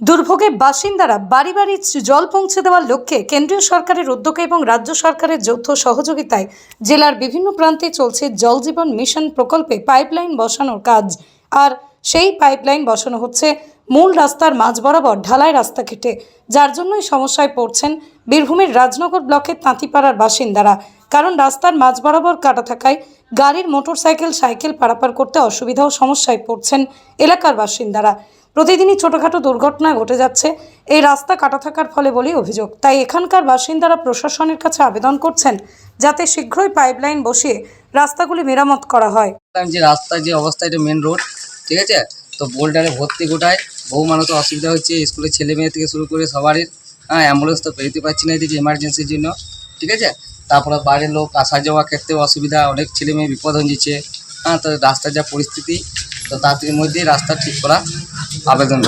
দুর্ভোগে বাসিন্দারা বাড়ি বাড়ি জল পৌঁছে দেওয়ার লক্ষ্যে কেন্দ্রীয় সরকারের উদ্যোগে এবং রাজ্য সরকারের যৌথ সহযোগিতায় জেলার বিভিন্ন প্রান্তে চলছে জল জীবন মিশন প্রকল্পে পাইপলাইন বসানোর কাজ। আর সেই পাইপলাইন বসানো হচ্ছে মূল রাস্তার মাঝ বরাবর ঢালাই রাস্তা কেটে যার জন্যই সমস্যায় পড়ছেন বীরভূমের রাজনগর ব্লকের তাঁতিপাড়ার বাসিন্দারা। কারণ রাস্তার মাঝ বরাবর কাটা থাকায় গাড়ির মোটরসাইকেল, সাইকেল পারাপার করতে অসুবিধা ও সমস্যায় পড়ছেন এলাকার বাসিন্দারা। প্রতিদিনই ছোটোখাটো দুর্ঘটনা ঘটে যাচ্ছে এই রাস্তা কাটা থাকার ফলে বলেই অভিযোগ। তাই এখানকার বাসিন্দারা প্রশাসনের কাছে আবেদন করছেন যাতে শীঘ্রই পাইপলাইন বসিয়ে রাস্তাগুলি মেরামত করা হয়। যে রাস্তার যে অবস্থা, এটা মেন রোড ঠিক আছে? তো বোল্ডারে ভর্তি গোটায়। বহু মানুষের অসুবিধা হচ্ছে, স্কুলের ছেলে মেয়ে থেকে শুরু করে সবারই। হ্যাঁ অ্যাম্বুলেন্স তো পেতে পারছি না এদিকে এমার্জেন্সির জন্য। ঠিক আছে? তারপরে বাইরের লোক আসা যাওয়া ক্ষেত্রে অসুবিধা, অনেক ছেলে মেয়ে বিপদ হয়ে যাচ্ছে হ্যাঁ তো রাস্তার যা পরিস্থিতি, তো তার মধ্যেই রাস্তা ঠিক করা আবেদন